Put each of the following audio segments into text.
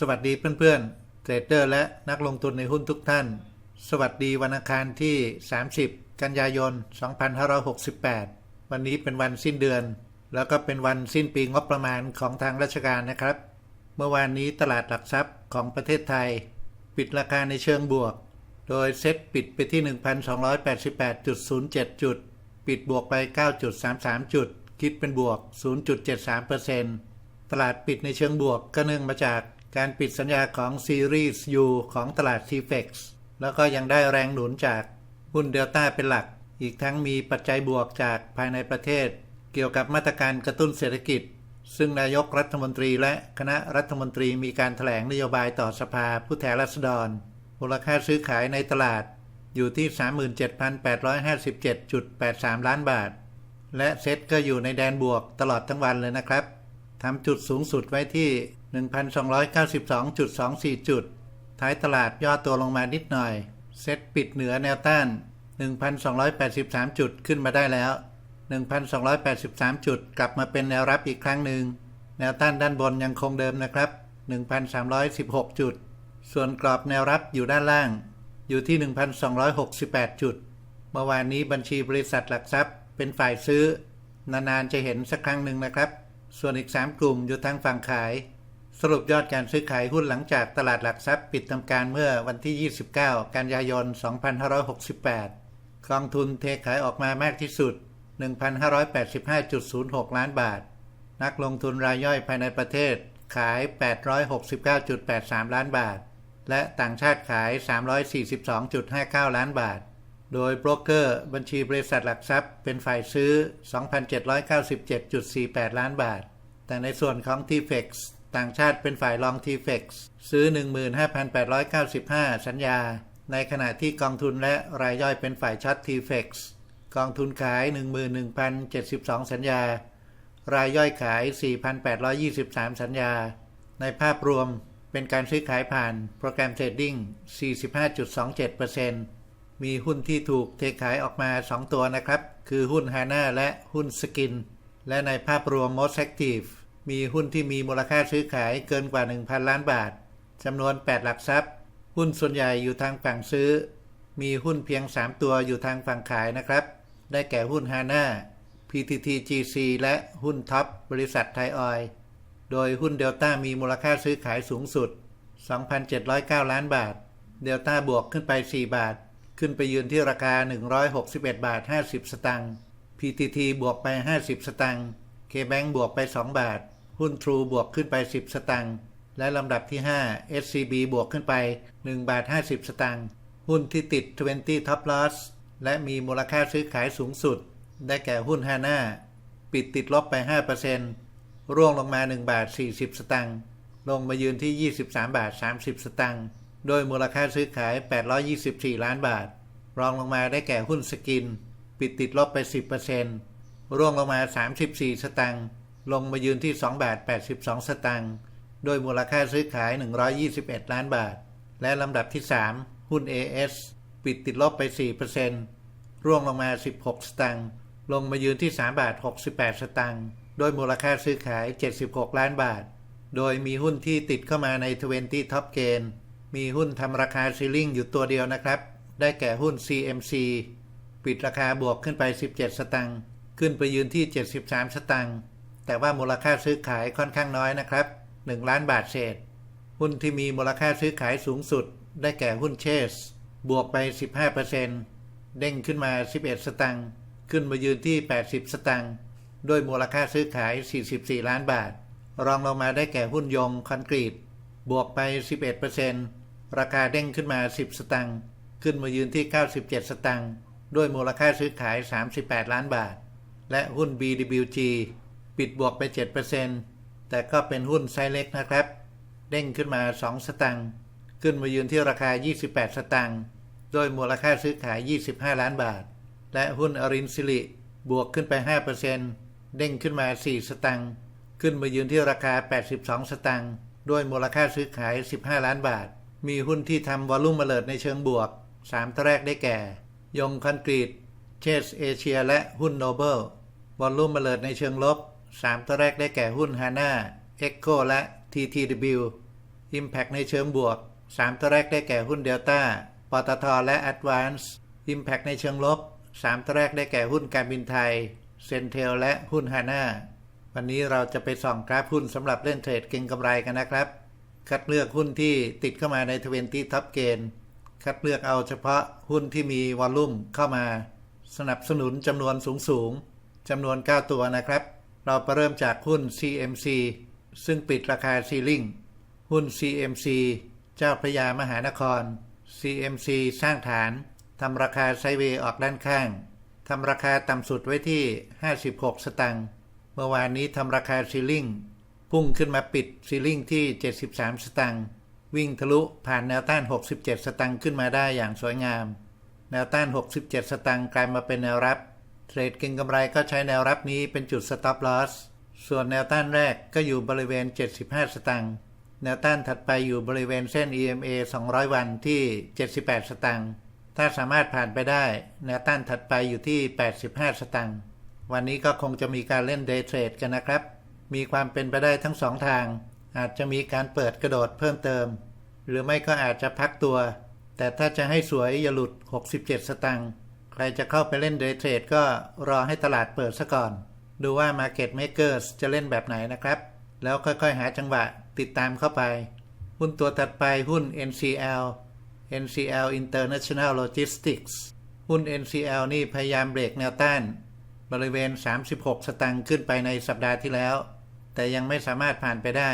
สวัสดีเพื่อนๆ เทรดเดอร์และนักลงทุนในหุ้นทุกท่าน สวัสดีวันอังคารที่ 30 กันยายน 2568 วันนี้เป็นวันสิ้นเดือน แล้วก็เป็นวันสิ้นปีงบประมาณของทางราชการนะครับ เมื่อวานนี้ตลาดหลักทรัพย์ของประเทศไทย ปิดราคาในเชิงบวก โดยเซ็ตปิดไปที่ 1,288.07 จุด ปิดบวกไป 9.33 จุด คิดเป็นบวก 0.73%ตลาดปิดในเชิงบวกก็เนื่องมาจาก การปิดสัญญาของซีรีส์ U ของตลาด TFX แล้วก็ยังได้แรงหนุนจากหุ้นเดลต้าเป็นหลัก อีกทั้งมีปัจจัยบวกจากภายในประเทศ เกี่ยวกับมาตรการกระตุ้นเศรษฐกิจ ซึ่งนายกรัฐมนตรีและคณะรัฐมนตรีมีการถแถลงนโยบายต่อสภาผู้แทนราษฎร มูลค่าซื้อขายในตลาดอยู่ที่ 37,857.83 ล้านบาท และเซ็ตก็อยู่ในแดนบวกตลอดทั้งวันเลยนะครับ ทำจุดสูงสุดไว้ที่ 1,292.24 จุด ท้ายตลาดย่อตัวลงมานิดหน่อย เซ็ตปิดเหนือแนวต้าน 1,283 จุดขึ้นมาได้แล้ว 1,283 จุดกลับมาเป็นแนวรับอีกครั้งหนึ่ง แนวต้านด้านบนยังคงเดิมนะครับ 1,316 จุด ส่วนกรอบแนวรับอยู่ด้านล่าง อยู่ที่ 1,268 จุด เมื่อวานนี้บัญชีบริษัทหลักทรัพย์เป็นฝ่ายซื้อ นานๆจะเห็นสักครั้งหนึ่งนะครับ ส่วนอีก 3 กลุ่มอยู่ทางฝั่งขาย สรุปยอดการซื้อขายหุ้นหลังจากตลาดหลักทรัพย์ปิดทำการเมื่อวันที่ 29 กันยายน 2568 กองทุนเทขายออกมามากที่สุด 1,585.06 ล้านบาท นักลงทุนรายย่อยภายในประเทศขาย 869.83 ล้านบาท และต่างชาติขาย 342.59 ล้านบาท โดยโบรกเกอร์บัญชีบริษัทหลักทรัพย์ เป็นฝ่ายซื้อ 2,797.48 ล้านบาท แต่ในส่วนของ TFX ต่างชาติเป็นฝ่ายลอง TFX ซื้อ 15,895 สัญญา ในขณะที่กองทุนและรายย่อยเป็นฝ่ายช็อต TFX กองทุนขาย 11,072 สัญญา รายย่อยขาย 4,823 สัญญา ในภาพรวมเป็นการซื้อขายผ่านโปรแกรมเทรดดิ้ง45.27% มีหุ้นที่ถูกเทขายออกมา 2 ตัวนะครับ คือหุ้น HANA และหุ้น Skin และในภาพรวม Most Active มีหุ้นที่มีมูลค่าซื้อขายเกินกว่า 1,000 ล้านบาทจำนวน 8 หลักทรัพย์ หุ้นส่วนใหญ่อยู่ทางฝั่งซื้อ มีหุ้นเพียง 3 ตัวอยู่ทางฝั่งขายนะครับ ได้แก่หุ้น HANA PTTGC และหุ้นท็อปบริษัทไทยออย โดยหุ้นเดลต้ามีมูลค่าซื้อขายสูงสุด 2,709 ล้านบาท เดลต้าบวกขึ้นไป 4 บาท ขึ้นไปยืนที่ราคา 161 บาท 50 สตังค์ PTT บวกไป 50 สตังค์ KBank บวกไป 2 บาท หุ้น True บวกขึ้นไป 10 สตังค์ และลำดับที่ 5 SCB บวกขึ้นไป 1 บาท 50 สตังค์ หุ้นที่ติด 20 Top Loss และมีมูลค่าซื้อขายสูงสุด ได้แก่หุ้น HANA ปิดติดลบไป 5%ร่วงลงมา 1 บาท 40 สตังค์ ลงมายืนที่ 23 บาท 30 สตังค์ โดยมูลค่าซื้อขาย 824 ล้านบาท รองลงมาได้แก่หุ้นสกิน ปิดติดลบไป 10%ร่วงลงมา 34 สตังค์ ลงมายืนที่ 2 บาท 82 สตังค์ โดยมูลค่าซื้อขาย 121 ล้านบาท และลำดับที่ 3 หุ้น AS ปิดติดลบไป 4%ร่วงลงมา 16 สตังค์ ลงมายืนที่ 3 บาท 68 สตังค์ โดยมูลค่าซื้อขาย 76 ล้านบาท โดยมีหุ้นที่ติดเข้ามาใน 20 Top Gain มีหุ้นทำราคาซีลิงอยู่ตัวเดียวนะครับ ได้แก่หุ้น CMC ปิดราคาบวกขึ้นไป 17 สตังค์ขึ้นไปยืนที่ 73 สตังค์แต่ว่ามูลค่าซื้อขายค่อนข้างน้อยนะครับ 1 ล้านบาทเศษ หุ้นที่มีมูลค่าซื้อขายสูงสุด ได้แก่หุ้นเชส บวกไป 15%เด้งขึ้นมา 11 สตังค์ขึ้นมายืนที่ 80 สตังค์ด้วยมูลค่าซื้อขาย 44 ล้านบาท รองลงมาได้แก่หุ้นยงคอนกรีต บวกไป 11% ราคาเด้งขึ้นมา 10 สตังค์ขึ้นมายืนที่ 97 สตังค์ด้วยมูลค่าซื้อขาย 38 ล้านบาท และหุ้น BWG ปิดบวกไป 7%แต่ก็เป็นหุ้นไซเล็กนะครับ เด้งขึ้นมา 2 สตังค์ขึ้นมายืนที่ราคา 28 สตังค์โดยมูลค่าซื้อขาย 25 ล้านบาท และหุ้นอรินซิลิบวกขึ้นไป 5%เด้งขึ้นมา 4 สตังค์ขึ้นมายืนที่ราคา 82 สตังค์ด้วยมูลค่าซื้อขาย 15 ล้านบาท มีหุ้นที่ทำวอลลุ่มเลิดในเชิงบวก 3ตัวแรกได้แก่ ยงคอนกรีต เชสเอเชีย และหุ้นโนเบิลวอลลุ่มเลิดในเชิงลบ 3ตัวแรกได้แก่หุ้น HANA, ECHO และ TTW Impact ในเชิงบวก 3 ตัวแรกได้แก่หุ้นเดลต้าปตท และ Advance Impact ในเชิงลบ 3 ตัวแรกได้แก่หุ้นการบินไทย เซนเทล และหุ้นฮาน่าวันนี้เราจะไปส่องกราฟหุ้นสำหรับเล่นเทรดเก็งกำไรกันนะครับ คัดเลือกหุ้นที่ติดเข้ามาในทเวนตี้ท็อปเกนคัดเลือกเอาเฉพาะหุ้นที่มีวอลลุ่มเข้ามา สนับสนุนจำนวนสูงสูงจำนวน 9 ตัวนะครับ เราไปเริ่มจากหุ้น CMC ซึ่งปิดราคาซีลิงหุ้น CMC เจ้าพระยามหานคร CMC สร้างฐานทำราคาไซเวย์ออกด้านข้างทำราคาต่ำสุดไว้ที่ 56 สตังค์ เมื่อวานนี้ทำราคาซีลิง พุ่งขึ้นมาปิดซีลิ่งที่ 73 สตังค์วิ่งทะลุผ่านแนวต้าน 67 สตังค์ขึ้นมาได้อย่างสวยงาม แนวต้าน 67 สตังค์กลายมาเป็นแนวรับ เทรดเก็งกำไรก็ใช้แนวรับนี้เป็นจุด stop loss ส่วนแนวต้านแรกก็อยู่บริเวณ 75 สตังค์แนวต้านถัดไปอยู่บริเวณเส้น EMA 200 วันที่ 78 สตังค์ถ้าสามารถผ่านไปได้ แนวต้านถัดไปอยู่ที่ 85 สตังค์วันนี้ก็คงจะมีการเล่นเดย์เทรดกันนะครับ มีความเป็นไปได้ทั้งสองทาง อาจจะมีการเปิดกระโดดเพิ่มเติม หรือไม่ก็อาจจะพักตัว แต่ถ้าจะให้สวยอย่าหลุด 67 สตังค์ใครจะเข้าไปเล่นเดย์เทรดก็รอให้ตลาดเปิดซะก่อน ดูว่า Market Makers จะเล่นแบบไหนนะครับ แล้วค่อยๆ หาจังหวะติดตามเข้าไป หุ้นตัวถัดไปหุ้น NCL NCL International Logistics หุ้น NCL นี่พยายามเบรกแนวต้าน บริเวณ 36 สตังค์ขึ้นไปในสัปดาห์ที่แล้ว แต่ยังไม่สามารถผ่านไปได้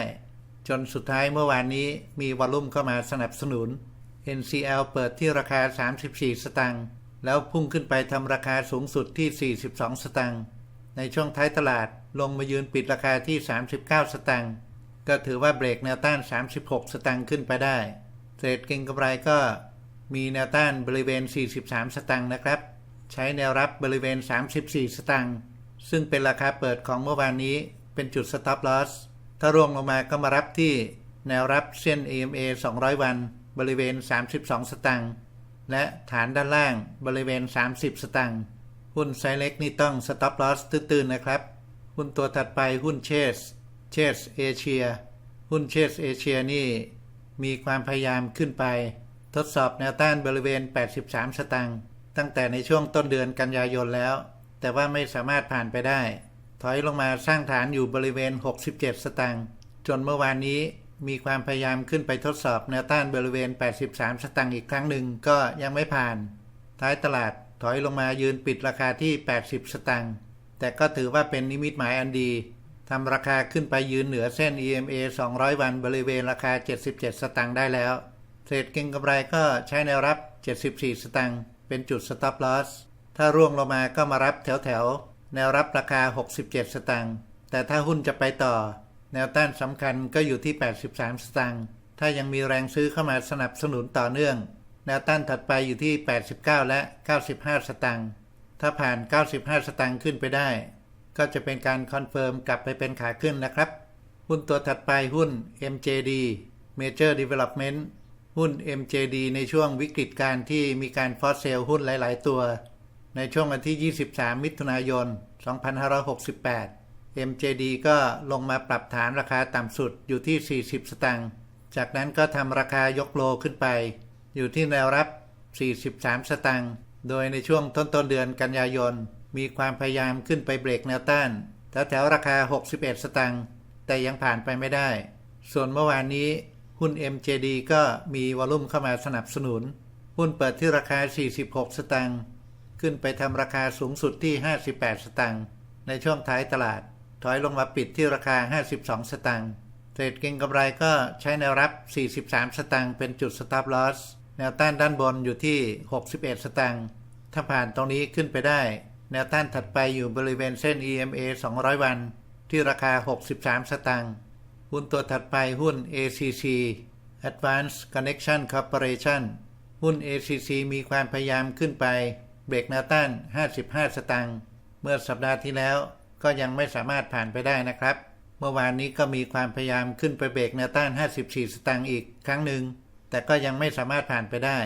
จนสุดท้ายเมื่อวานนี้มีวอลลุ่มเข้ามาสนับสนุน NCL เปิดที่ราคา 34 สตังค์แล้วพุ่งขึ้นไปทำราคาสูงสุดที่ 42 สตังค์ในช่วงท้ายตลาดลงมายืนปิดราคาที่ 39 สตังค์ก็ถือว่าเบรกแนวต้าน 36 สตังค์ขึ้นไปได้เทรดเก็งกำไรก็มีแนวต้านบริเวณ 43 สตังค์นะครับ ใช้แนวรับบริเวณ 34 สตังค์ซึ่งเป็นราคาเปิดของเมื่อวานนี้ เป็นจุด stop loss ถ้าร่วงลงมาก็มารับที่แนวรับเส้น EMA 200 วัน บริเวณ 32 สตังค์และฐานด้านล่างบริเวณ 30 สตังค์หุ้นไซเล็กนี่ต้อง stop loss ตื้นๆนะครับ หุ้นตัวถัดไปหุ้นเชส เชสเอเชีย หุ้นเชสเอเชียนี่ มีความพยายามขึ้นไป ทดสอบแนวต้านบริเวณ 83 สตังค์ตั้งแต่ในช่วงต้นเดือนกันยายนแล้ว แต่ว่าไม่สามารถผ่านไปได้ ถอยลงมาสร้างฐานอยู่บริเวณ 67 สตังค์จนเมื่อวานนี้มีความพยายามขึ้นไปทดสอบแนวต้านบริเวณ 83 สตังค์อีกครั้งหนึ่งก็ยังไม่ผ่าน ท้ายตลาดถอยลงมายืนปิดราคาที่ 80 สตังค์แต่ก็ถือว่าเป็นนิมิตหมายอันดีทำราคาขึ้นไปยืนเหนือเส้น EMA 200 วันบริเวณราคา 77 สตังค์ได้แล้ว เทรดเก็งกำไรก็ใช้แนวรับ 74 สตังค์เป็นจุด stop loss ถ้าร่วงลงมาก็มารับแถวแถว แนวรับราคา 67 สตังค์ แต่ถ้าหุ้นจะไปต่อ แนวต้านสำคัญก็อยู่ที่ 83 สตังค์ ถ้ายังมีแรงซื้อเข้ามาสนับสนุนต่อเนื่อง แนวต้านถัดไปอยู่ที่ 89 และ 95 สตังค์ ถ้าผ่าน 95 สตังค์ขึ้นไปได้ ก็จะเป็นการคอนเฟิร์มกลับไปเป็นขาขึ้นนะครับ หุ้นตัวถัดไปหุ้น MJD Major Development หุ้น MJD ในช่วงวิกฤตการที่มีการฟอสเซลหุ้นหลาย ๆ ตัว ในช่วงวันที่ 23 มิถุนายน 2568 MJD ก็ลงมาปรับฐานราคาต่ำสุดอยู่ที่ 40 สตางค์ จากนั้นก็ทำราคายกโลขึ้นไป อยู่ที่แนวรับ 43 สตางค์ โดยในช่วงต้นต้นเดือนกันยายน มีความพยายามขึ้นไปเบรกแนวต้านแถวแถวราคา 61 สตังค์ แต่ยังผ่านไปไม่ได้ ส่วนเมื่อวานนี้หุ้น MJD ก็มีวอลุ่มเข้ามาสนับสนุน หุ้นเปิดที่ราคา 46 สตังค์ ขึ้นไปทำราคาสูงสุดที่ 58 สตังค์ในช่วงท้ายตลาด ถอยลงมาปิดที่ราคา 52 สตังค์เทรดเก็งกำไรก็ใช้แนวรับ 43 สตังค์เป็นจุด stop loss แนวต้านด้านบนอยู่ที่ 61 สตังค์ถ้าผ่านตรงนี้ขึ้นไปได้ แนวต้านถัดไปอยู่บริเวณเส้น EMA 200 วัน ที่ราคา 63 สตางค์หุ้นตัวถัดไปหุ้น ACC Advanced Connection Corporation หุ้น ACC มีความพยายามขึ้นไป เบรกแนวต้าน55 สตางค์ เมื่อสัปดาห์ที่แล้วก็ยังไม่สามารถผ่านไปได้นะครับ เมื่อวานนี้ก็มีความพยายามขึ้นไปเบรกแนวต้าน54 สตางค์อีกครั้งหนึ่ง แต่ก็ยังไม่สามารถผ่านไปได้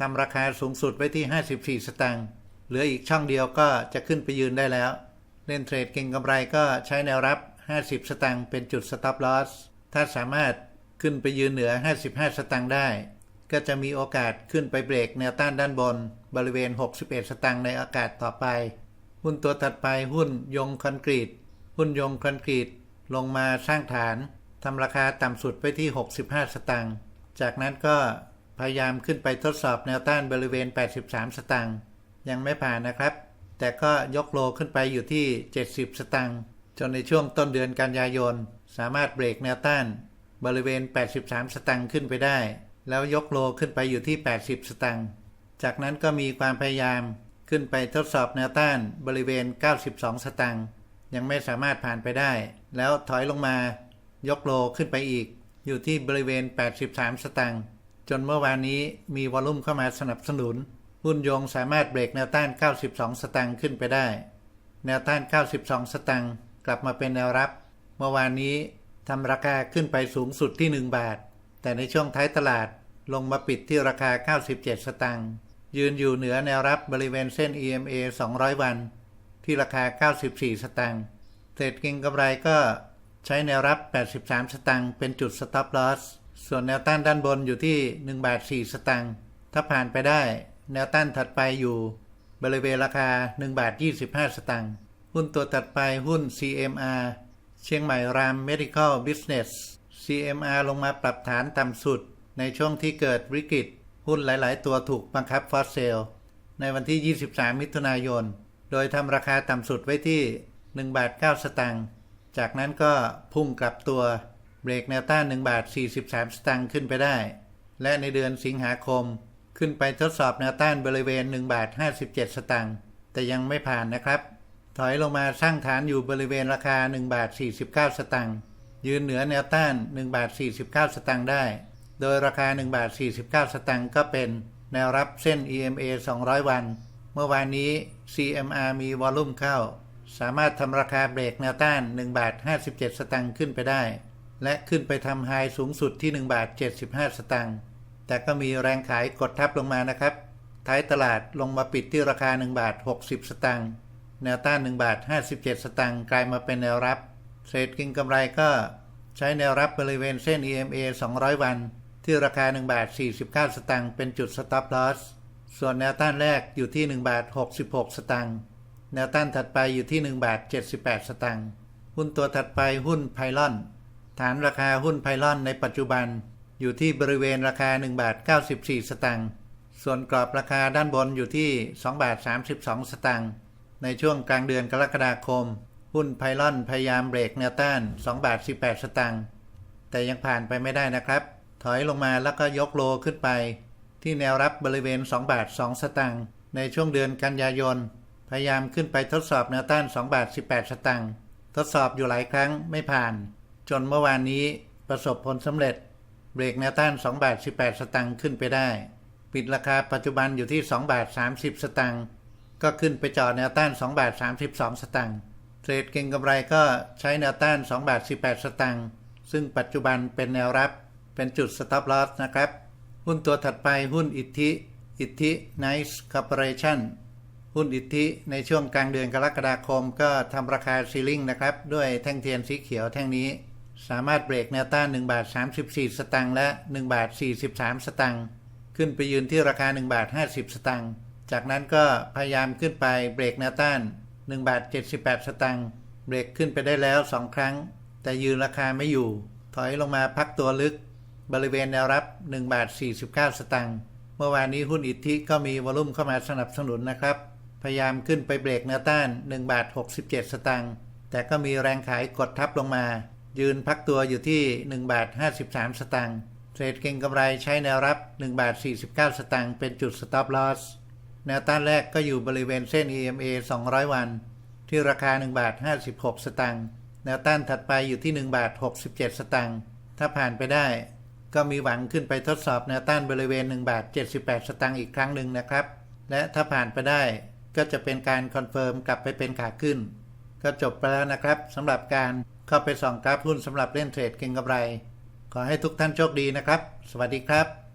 ทำราคาสูงสุดไว้ที่ 54 สตางค์ เหลืออีกช่องเดียวก็จะขึ้นไปยืนได้แล้ว เล่นเทรดเก่งกำไรก็ใช้แนวรับ 50 สตางค์เป็นจุด stop loss ถ้าสามารถขึ้นไปยืนเหนือ 55 สตางค์ได้ ก็จะมีโอกาสขึ้นไปเบรกแนวต้านด้านบน บริเวณ 61 สตางค์ในอากาศต่อไป หุ้นตัวถัดไปหุ้นยงคอนกรีต หุ้นยงคอนกรีตลงมาสร้างฐานทำราคาต่ำสุดไปที่ 65 สตางค์ จากนั้นก็พยายามขึ้นไปทดสอบแนวต้านบริเวณ 83 สตางค์ ยังไม่ผ่านนะครับ แต่ก็ยกโลขึ้นไปอยู่ที่ 70 สตางค์ จนในช่วงต้นเดือนกันยายน สามารถเบรกแนวต้านบริเวณ 83 สตางค์ขึ้นไปได้ แล้วยกโลขึ้นไปอยู่ที่ 80 สตางค์ จากนั้นก็มีความพยายามขึ้นไปทดสอบแนวต้านบริเวณ 92 สตางค์ยังไม่สามารถผ่านไปได้ แล้วถอยลงมายกโลขึ้นไปอีก อยู่ที่บริเวณ 83 สตางค์จนเมื่อวานนี้มีวอลุ่มเข้ามาสนับสนุน หุ้นยงสามารถเบรกแนวต้าน 92 สตางค์ขึ้นไปได้ แนวต้าน 92 สตางค์กลับมาเป็นแนวรับ เมื่อวานนี้ทำราคาขึ้นไปสูงสุดที่ 1 บาท แต่ในช่วงท้ายตลาดลงมาปิดที่ราคา 97 สตางค์ยืนอยู่เหนือแนวรับบริเวณเส้น EMA 200 วัน ที่ราคา 94 สตางค์เทรดก็งกำไรก็ใช้แนวรับ 83 สตางค์เป็นจุด stop loss ส่วนแนวต้านด้านบนอยู่ที่1บาท4สตางค์ถ้าผ่านไปได้แนวต้านถัดไปอยู่ บริเวณราคา1บาท25 สตางค์หุ้นตัวถัดไปหุ้น CMR เชียงใหม่ราม Medical Business CMR ลงมาปรับฐานต่ำสุด ในช่วงที่เกิดวิกฤต หุ้นหลาย ๆ ตัวถูกบังคับฟอสเซลในวันที่ 23 มิถุนายน โดยทำราคาต่ำสุดไว้ที่1บาท9สตางค์ จากนั้นก็พุ่งกลับตัวเบรกแนวต้าน1บาท43 สตางค์ขึ้นไปได้ และในเดือนสิงหาคม ขึ้นไปทดสอบแนวต้านบริเวณ1บาท57 สตางค์ แต่ยังไม่ผ่านนะครับ ถอยลงมาสร้างฐานอยู่บริเวณราคา1บาท49 สตางค์ ยืนเหนือแนวต้าน1บาท49 สตางค์ได้ โดยราคา1บาท49 สตางค์ก็เป็นแนวรับเส้น EMA 200 วัน เมื่อวานนี้ CMR มีวอลลุ่มเข้า สามารถทำราคาเบรกแนวต้าน1บาท57 สตางค์ขึ้นไปได้ และขึ้นไปทำไฮสูงสุดที่1บาท75 สตางค์ แต่ก็มีแรงขายกดทับลงมานะครับ ท้ายตลาดลงมาปิดที่ราคา1บาท60 สตางค์ แนวต้าน1บาท57 สตางค์กลายมาเป็นแนวรับ เทรดกิงกำไรก็ใช้แนวรับบริเวณเส้น EMA 200 วัน ที่ราคา1บาท49 สตางค์เป็นจุด stop loss ส่วนแนวต้านแรกอยู่ที่1บาท66 สตางค์แนวต้านถัดไปอยู่ที่1บาท78 สตางค์หุ้นตัวถัดไปหุ้นไพลอน ฐานราคาหุ้นไพลอนในปัจจุบัน อยู่ที่บริเวณราคา1บาท94 สตางค์ส่วนกรอบราคาด้านบนอยู่ที่2บาท32 สตางค์ในช่วงกลางเดือนกรกฎาคม หุ้นไพลอนพยายามเบรกแนวต้าน2บาท18 สตางค์แต่ยังผ่านไปไม่ได้นะครับ ถอยลงมาแล้วก็ยกโลขึ้นไป ที่แนวรับบริเวณ 2 บาท 2 สตางค์ในช่วงเดือนกันยายน พยายามขึ้นไปทดสอบแนวต้าน 2 บาท 18 สตางค์ทดสอบอยู่หลายครั้งไม่ผ่าน จนเมื่อวานนี้ประสบผลสำเร็จ เบรกแนวต้าน 2 บาท 18 สตางค์ขึ้นไปได้ ปิดราคาปัจจุบันอยู่ที่ 2 บาท 30 สตางค์ก็ขึ้นไปจอดแนวต้าน 2 บาท 32 สตางค์ เทรดเก็งกำไรก็ใช้แนวต้าน 2 บาท 18 สตางค์ ซึ่งปัจจุบันเป็นแนวรับเป็นจุด stop loss นะครับ หุ้นตัวถัดไปหุ้นอิทธิ อิทธิ Nice Corporation หุ้นอิทธิในช่วงกลางเดือนกรกฎาคมก็ทำราคาซีลิงนะครับ ด้วยแท่งเทียนสีเขียวแท่งนี้ สามารถเบรกแนวต้าน1บาท34 สตางค์และ1บาท43 สตางค์ขึ้นไปยืนที่ราคา1บาท50 สตางค์จากนั้นก็พยายามขึ้นไปเบรกแนวต้าน 1บาท78 สตางค์เบรกขึ้นไปได้แล้ว 2 ครั้ง แต่ยืนราคาไม่อยู่ ถอยลงมาพักตัวลึก บริเวณแนวรับ1บาท49 สตางค์เมื่อวานนี้หุ้นอิทธิก็มีวอลุ่มเข้ามาสนับสนุนนะครับ พยายามขึ้นไปเบรกแนวต้าน1บาท67 สตางค์แต่ก็มีแรงขายกดทับลงมา ยืนพักตัวอยู่ที่1บาท53 สตางค์เทรดเก็งกำไรใช้แนวรับ1บาท49 สตางค์เป็นจุด stop loss แนวต้านแรกก็อยู่บริเวณเส้น EMA 200 วัน ที่ราคา 1 บาท 56 สตางค์แนวต้านถัดไปอยู่ที่ 1 บาท 67 สตางค์ถ้าผ่านไปได้ ก็มีหวังขึ้นไปทดสอบแนวต้านบริเวณ 1 บาท 78 สตางค์อีกครั้งหนึ่งนะครับ และถ้าผ่านไปได้ก็จะเป็นการคอนเฟิร์มกลับไปเป็นขาขึ้น ก็จบไปแล้วนะครับสำหรับการเข้าไปส่องกราฟหุ้นสำหรับเล่นเทรดเก็งกำไร ขอให้ทุกท่านโชคดีนะครับ สวัสดีครับ